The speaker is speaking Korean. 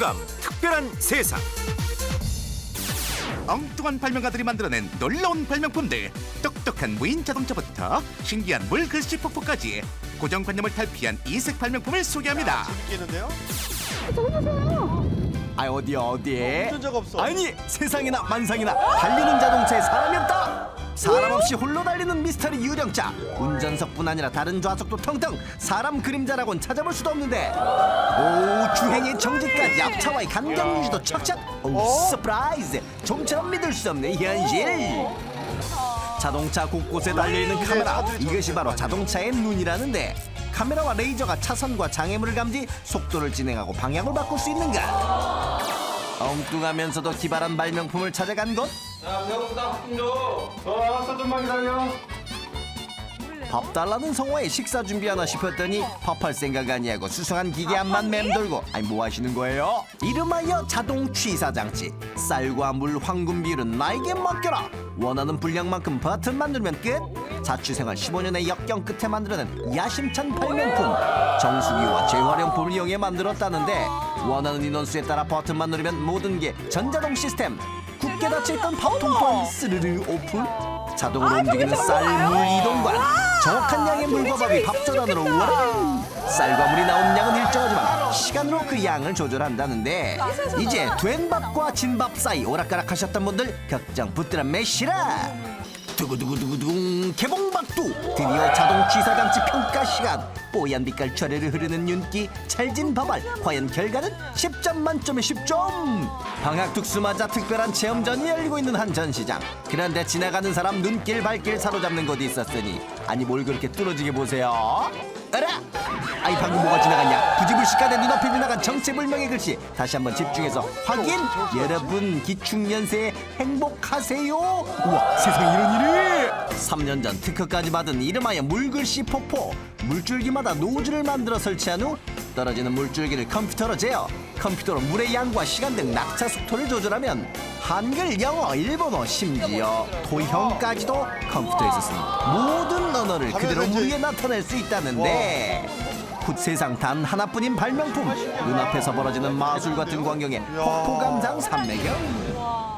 공감 특별한 세상 엉뚱한 발명가들이 만들어낸 놀라운 발명품들 똑똑한 무인 자동차부터 신기한 물 글씨 폭포까지 고정관념을 탈피한 이색 발명품을 소개합니다 재밌겠는데요? 아 어디 어디? 본적 없어. 아니 세상에나 만상이나 달리는 자동차에 사람이 없다. 사람 없이 홀로 달리는 미스터리 유령차 운전석뿐 아니라 다른 좌석도 텅텅. 사람 그림자라곤 찾아볼 수도 없는데. 오 주행의 정지까지 앞차와의 간격 유지도 척척. 오 어? 서프라이즈. 좀처럼 믿을 수 없는 현실. 자동차 곳곳에 달려있는 카메라. 이것이 바로 자동차의 눈이라는데. 카메라와 레이저가 차선과 장애물을 감지 속도를 진행하고 방향을 바꿀 수 있는 것 엉뚱하면서도 기발한 발명품을 찾아간 곳 밥 달라는 성화에 식사 준비하나 싶었더니 밥할 생각 아니하고 수상한 기계 한만 맴돌고 아니 뭐 하시는 거예요? 이름하여 자동 취사 장치. 쌀과 물 황금 비율은 나에게 맡겨라. 원하는 분량만큼 버튼만 누르면 끝. 자취생활 15년의 역경 끝에 만들어낸 야심찬 발명품. 정수기와 재활용품을 이용해 만들었다는데 원하는 인원수에 따라 버튼만 누르면 모든 게 전자동 시스템. 굳게 닫혀있던 밥통 또한 스르르 오픈. 자동으로 움직이는 쌀물 이동관 정확한 양의 물과 밥이 밥조단으로 와라 쌀과 물이 나온 양은 일정하지만 시간으로 그 양을 조절한다는데 이제 된 밥과 진밥 사이 오락가락 하셨던 분들 걱정 붙들어 매시라. 두구두구두구둥 개봉박 두 드디어 자동 취사장치 평가 시간. 뽀얀 빛깔 차례를 흐르는 윤기 찰진 밥알. 과연 결과는 10점 만점에 10점. 방학 특수 맞아 특별한 체험전이 열리고 있는 한 전시장. 그런데 지나가는 사람 눈길 발길 사로잡는 곳이 있었으니 아니 뭘 그렇게 뚫어지게 보세요? 어라! 아이 방금 뭐가 지나갔냐? 부지불식간에 눈앞에 지나간 정체불명의 글씨. 다시 한번 집중해서 확인. 여러분 기축연세에 행복하세요. 우와 세상에 이런 일이 3년 전 특허까지 받은 이름하여 물글씨 폭포 물줄기마다 노즐을 만들어 설치한 후 떨어지는 물줄기를 컴퓨터로 제어 컴퓨터로 물의 양과 시간 등 낙차 속도를 조절하면 한글, 영어, 일본어, 심지어 도형까지도 컴퓨터에서 쓰는 모든 언어를 그대로 물 위에 나타낼 수 있다는데 훗 세상 단 하나뿐인 발명품 눈앞에서 벌어지는 마술 같은 광경에 폭포 감상 삼매경